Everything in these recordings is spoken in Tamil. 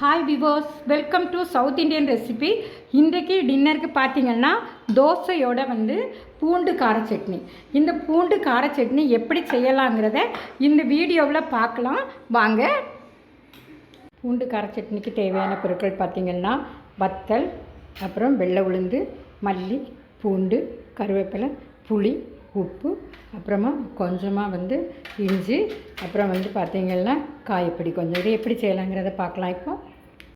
Hi viewers welcome to South Indian recipe இன்றைக்கு டின்னருக்கு பார்த்தீங்கன்னா தோசையோட வந்து பூண்டு கார சட்னி. இந்த பூண்டு கார சட்னி எப்படி செய்யலாங்கிறத இந்த வீடியோவில் பார்க்கலாம். வாங்க. பூண்டு கார சட்னிக்கு தேவையான பொருட்கள் பார்த்திங்கன்னா வத்தல் அப்புறம் வெள்ளை உளுந்து மல்லி பூண்டு கருவேப்பிலை புளி உப்பு அப்புறமா கொஞ்சமாக வந்து இஞ்சி அப்புறம் வந்து பார்த்திங்கன்னா காயப்பொடி கொஞ்சம். இது எப்படி செய்யலாங்கிறத பார்க்கலாம் இப்போ.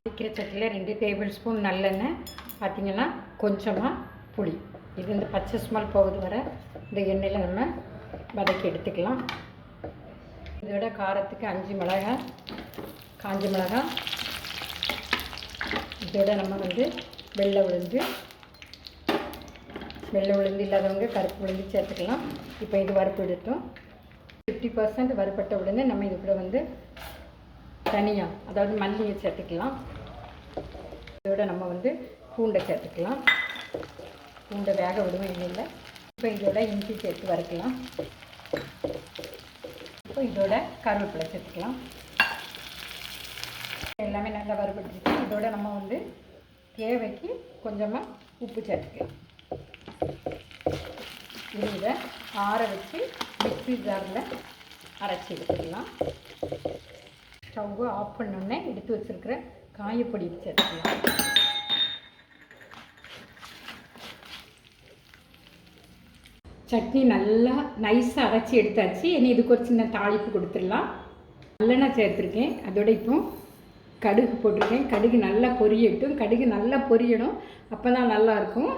வைக்கிற சட்டியில் ரெண்டு டேபிள் ஸ்பூன் நல்லெண்ணெய் பார்த்திங்கன்னா கொஞ்சமாக புளி. இது இந்த பச்சை ஸ்மெல் போகுது வர. இந்த எண்ணெயில் நம்ம வதக்கி எடுத்துக்கலாம். இதோட காரத்துக்கு அஞ்சு மிளகாய் காஞ்ச மிளகாய். இதோட நம்ம வந்து வெள்ளை உளுந்து வெள்ளை உளுந்து இல்லாதவங்க கருப்பு உளுந்து சேர்த்துக்கலாம். இப்போ இது வறுப்பு எடுத்தோம் ஃபிஃப்டி பர்சன்ட் வறுப்பட்ட உடனே நம்ம இது கூட வந்து தனியாக அதாவது மல்லியை சேர்த்துக்கலாம். இதோட நம்ம வந்து பூண்டை சேர்த்துக்கலாம். பூண்டை வேக விடுவோம் இல்லை இப்போ இதோட இஞ்சி சேர்த்து வறுக்கலாம். இப்போ இதோட கருவேப்பிலை சேர்த்துக்கலாம். எல்லாமே நல்லா வறுபட்டுருச்சு. இதோட நம்ம வந்து தேவைக்கு கொஞ்சமாக உப்பு சேர்த்துக்கலாம். இனி இதை ஆற வச்சு மிக்ஸி ஜாரில் அரைச்சி எடுத்துக்கலாம். ஸ்டவ்வை ஆஃப் பண்ணோடனே எடுத்து வச்சுருக்கிற காயப்பொடி சேர்த்துக்கலாம். சட்னி நல்லா நைஸாக அரைச்சி எடுத்தாச்சு. இனி இதுக்கு ஒரு சின்ன தாளிப்பு கொடுத்துடலாம். நல்லெண்ணெய் சேர்த்துருக்கேன். அதோட இப்போ கடுகு போட்டிருக்கேன். கடுகு நல்லா பொரியட்டும். கடுகு நல்லா பொரியணும். அப்போ தான் நல்லாயிருக்கும்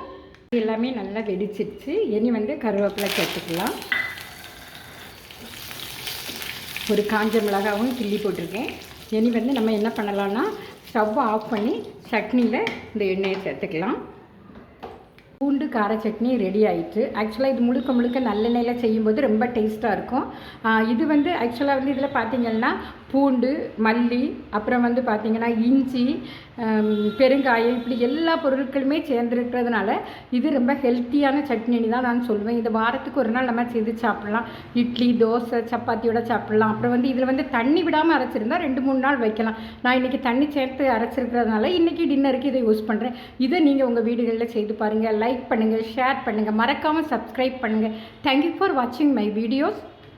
எல்லாமே நல்லா வெடிச்சிருச்சு. இனி வந்து கருவேப்பிலை சேர்த்துக்கலாம். ஒரு காஞ்ச மிளகாவும் கிள்ளி போட்டிருக்கேன். இனி வந்து நம்ம என்ன பண்ணலாம்னா ஸ்டவ்வை ஆஃப் பண்ணி சட்னியில் இந்த எண்ணெயை சேர்த்துக்கலாம். பூண்டு கார சட்னி ரெடி ஆயிட்டு ஆக்சுவலாக இது முழுக்க முழுக்க நல்லெண்ணெயில் செய்யும்போது ரொம்ப டேஸ்ட்டாக இருக்கும். இது வந்து ஆக்சுவலாக வந்து இதில் பார்த்தீங்கன்னா பூண்டு மல்லி அப்புறம் வந்து பார்த்திங்கன்னா இஞ்சி பெருங்காயம் இப்படி எல்லா பொருட்களுமே சேர்ந்துருக்கிறதுனால இது ரொம்ப ஹெல்த்தியான சட்னி தான் நான் சொல்லுவேன். இது வாரத்துக்கு ஒரு நாள் நம்ம செய்து சாப்பிட்லாம். இட்லி தோசை சப்பாத்தியோட சாப்பிட்லாம். அப்புறம் வந்து இதில் வந்து தண்ணி விடாமல் அரைச்சிருந்தா ரெண்டு மூணு நாள் வைக்கலாம். நான் இன்றைக்கி தண்ணி சேர்த்து அரைச்சிருக்கிறதுனால இன்றைக்கி டின்னருக்கு இதை யூஸ் பண்ணுறேன் இதை நீங்கள் உங்கள் வீடுகளில் செய்து பாருங்கள் லைக் பண்ணுங்கள் ஷேர் பண்ணுங்கள் மறக்காமல் சப்ஸ்கிரைப் பண்ணுங்கள் தேங்க்யூ ஃபார் வாட்சிங் மை வீடியோஸ்